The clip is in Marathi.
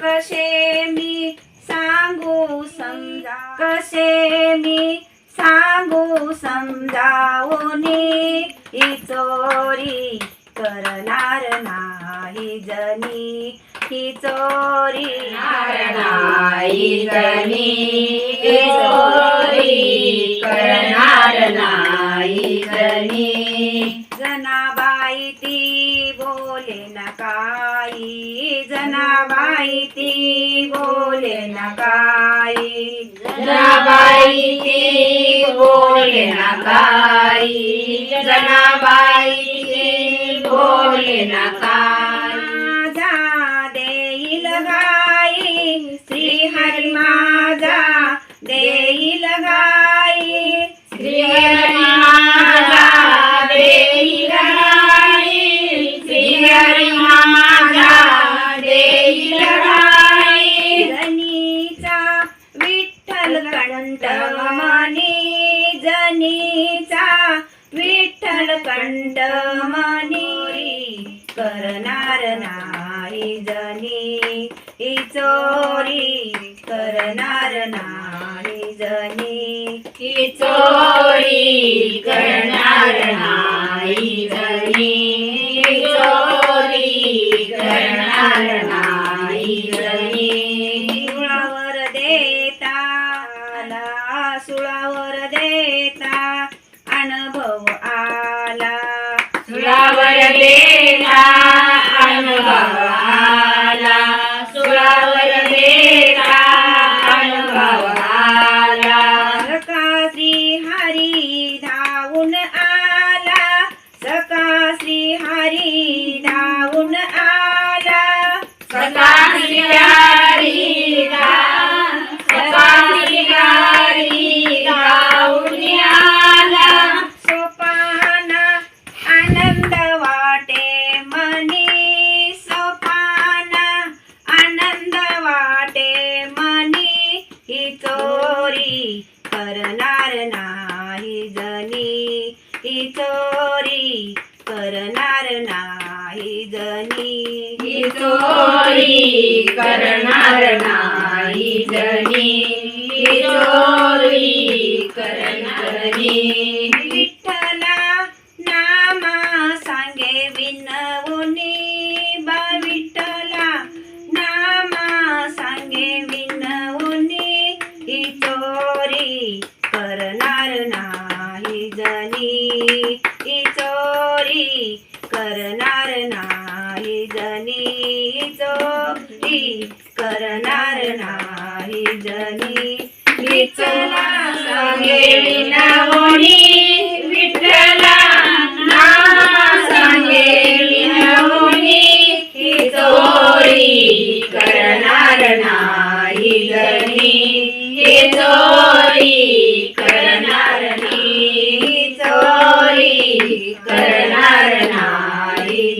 कसे मी सांगू समजा. कसे मी सांगू समजावूनी ही चोरी करणार नाही जनी. ही चोरी नाही जनी. चोरी करणार नाही. बोले न काही जनाबाई ती बोले न काही जनाबाई ती बोले ना काही जनाबाई ती बोले ना काही मुनीचा विठ्ठल कंठ मनी करणार नाही जनी. ही चोरी करणार नाही जनी. ही चोरी करणार नाही जनी. चोरी करणार नाही जनी. सुळावर देताला सुळावर देता अनुभव आला सुरावर देता अनुभव चोरी करणार नाही जनी. ही चोरी करणार नाही जनी. ही चोरी करणार नाही जनी. ही चोरी चोरी करणार नाही जनी. ही चोरी करणार नाही जनी. चोरी करणार नाही जनी. विठला विठला ही चोरी करणार नाही. ही धरणी करणार नाही. करणार नाही.